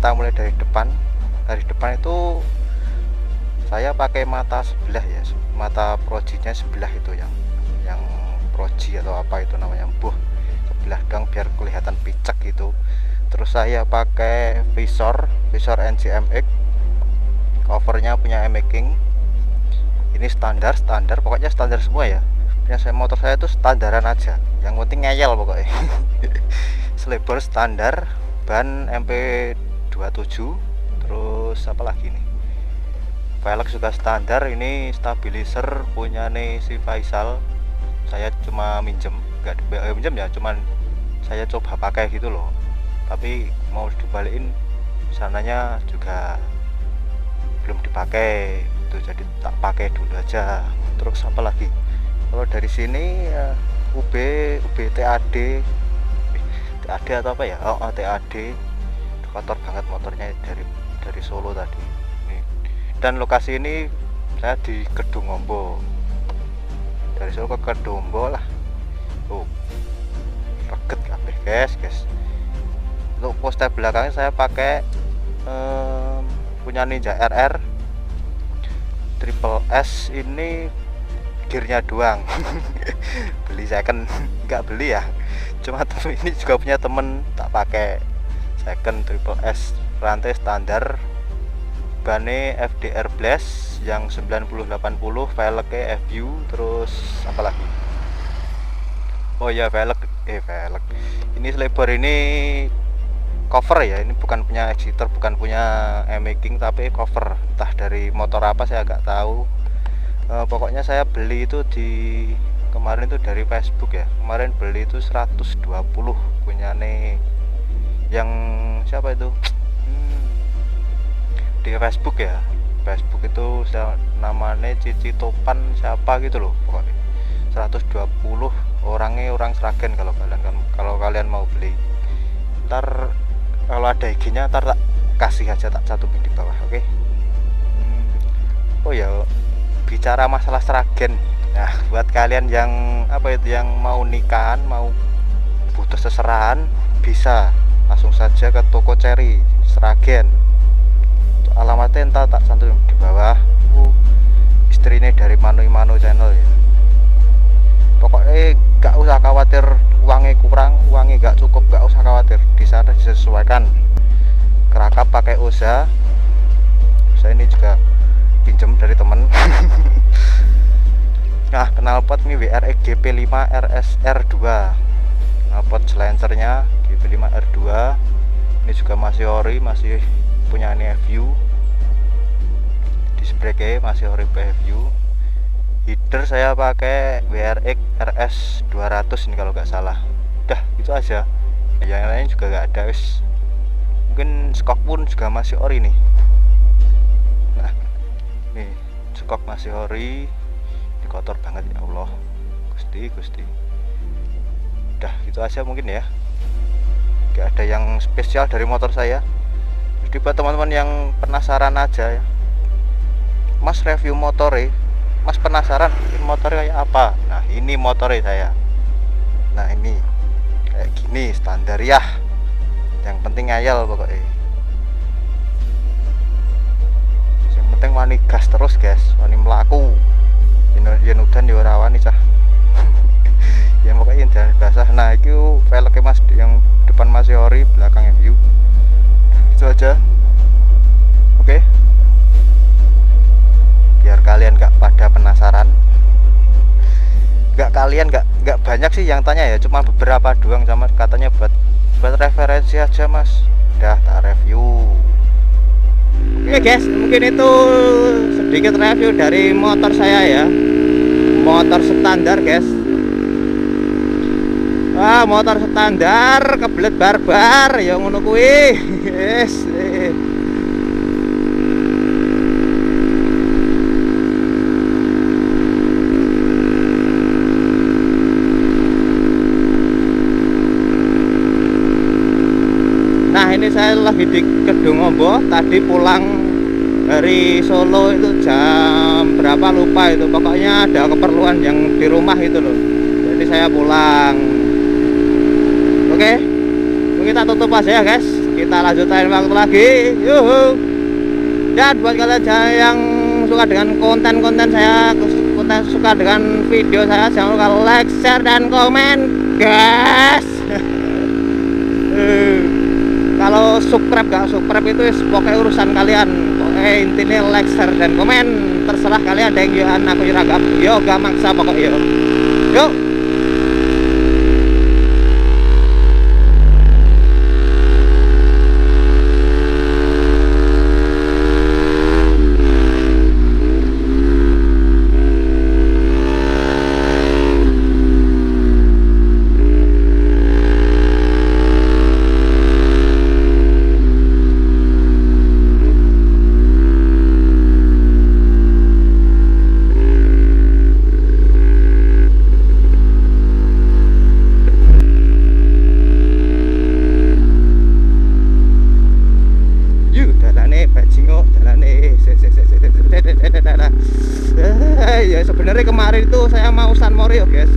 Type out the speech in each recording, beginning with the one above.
kita mulai dari depan. Dari depan itu saya pakai mata sebelah ya mata projinya sebelah itu yang yang proji atau apa itu namanya buh sebelah dong biar kelihatan picek gitu. Terus saya pakai visor visor NGMX covernya punya M-Making ini standar standar pokoknya standar semua ya. Punya saya motor saya itu standaran aja. Yang penting ngeyel pokoknya. Selebor standar ban MP27 terus apa lagi nih? Velg juga standar ini stabilizer punya nih si Faisal. Saya cuma minjem nggak eh, minjem ya cuman saya coba pakai gitu loh. Tapi mau dibalikin sananya juga belum dipakai itu jadi tak pakai dulu aja. Terus apa lagi? Kalau dari sini ya, UB UB TAD TAD atau apa ya? Oh, oh TAD kotor banget motornya dari dari Solo tadi. Dan lokasi ini saya di Kedung Ombo dari Solo ke Kedung Ombo lah. Tuh. Reket kabeh guys guys. Untuk poster belakangnya saya pakai um, punya Ninja RR Triple S ini gearnya doang. Beli second. Nggak beli ya. Cuma ini juga punya temen tak pakai second Triple S rantai standar bane FDR Blast yang 9080 velgnya FU terus apa lagi? Oh ya velg eh velg. Ini selebar ini cover ya ini bukan punya Exeter bukan punya M-Making tapi cover. Entah dari motor apa saya agak tahu. E, pokoknya saya beli itu di kemarin itu dari Facebook ya. Kemarin beli itu 120 punya nih yang siapa itu? Di Facebook ya? Facebook itu namanya Cici Topan siapa gitu loh pokoknya. 120 orangnya orang Seragen kalau kalian kalau kalian mau beli. Ntar kalau ada IG-nya ntar tak kasih aja tak satu di bawah oke? Okay? hmm. oh ya bicara masalah Seragen nah buat kalian yang apa itu yang mau nikahan mau butuh seserahan bisa langsung saja ke toko Cherry Seragen alamatnya entah tak santuin di bawah. Uh, istrinya dari Manu Manu channel ya. Pokoknya gak usah khawatir uangnya kurang uangnya gak cukup gak usah khawatir. Di sana disesuaikan. Kerakap pakai usaha saya ini juga pinjem dari temen. Nah knalpot ini WRX GP5 RSR2 knalpot silencernya GP5 R2 ini juga masih ori masih punya ini disc brake masih ori FU header saya pakai WRX RS 200 ini kalau nggak salah. Udah itu aja. Yang lain juga nggak ada wis. Mungkin skok pun juga masih ori nih. Nah nih skok masih ori ini kotor banget ya Allah. Gusti gusti udah itu aja mungkin ya. Gak ada yang spesial dari motor saya. Jadi buat teman-teman yang penasaran aja ya. Mas review motor ya mas penasaran motor kayak apa? Nah ini motor saya. Nah ini. Kayak gini standar ya. Yang penting ngayal pokoknya. Yang penting wani gas terus guys. Wani melaku yang udan wani cah ya pokoknya jangan basah. Nah itu velgnya mas yang depan masih ori belakang view itu aja. Oke. Okay? biar kalian gak pada penasaran. Gak kalian gak gak banyak sih yang tanya ya. Cuma beberapa doang sama katanya buat buat referensi aja mas. Udah tak review. Oke okay guys. Mungkin itu sedikit review dari motor saya ya. Motor standar guys motor standar kebelet barbar ya ngono kuwi. Yes. Nah ini saya lagi di Kedungombo Tadi pulang dari Solo itu jam berapa lupa itu. Pokoknya ada keperluan yang di rumah itu loh. Jadi saya pulang oke? Kita tutup aja ya guys. Kita lanjutkan waktu lagi. Yuhu. Dan buat kalian yang suka dengan konten-konten saya konten suka dengan video saya jangan lupa like share dan komen guys. Kalau subscribe gak subscribe itu pokoknya urusan kalian. Pokoknya intinya like share dan komen. Terserah kalian ada yang aku nyeragam. Yo gak maksa pokoknya yo? Yuk Ya sebenarnya kemarin itu saya mau San Morio guys.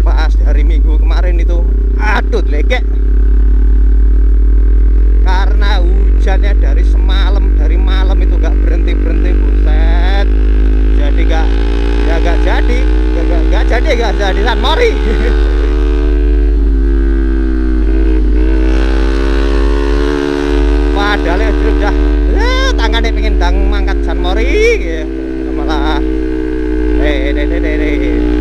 Pas hari minggu kemarin itu aduh lekek karena hujannya dari semalam dari malam itu gak berhenti berhenti buset. Jadi gak ya gak jadi gak, gak, gak jadi gak jadi. San Mori sedang mangkat San Mori gitu. malah eh deh deh deh.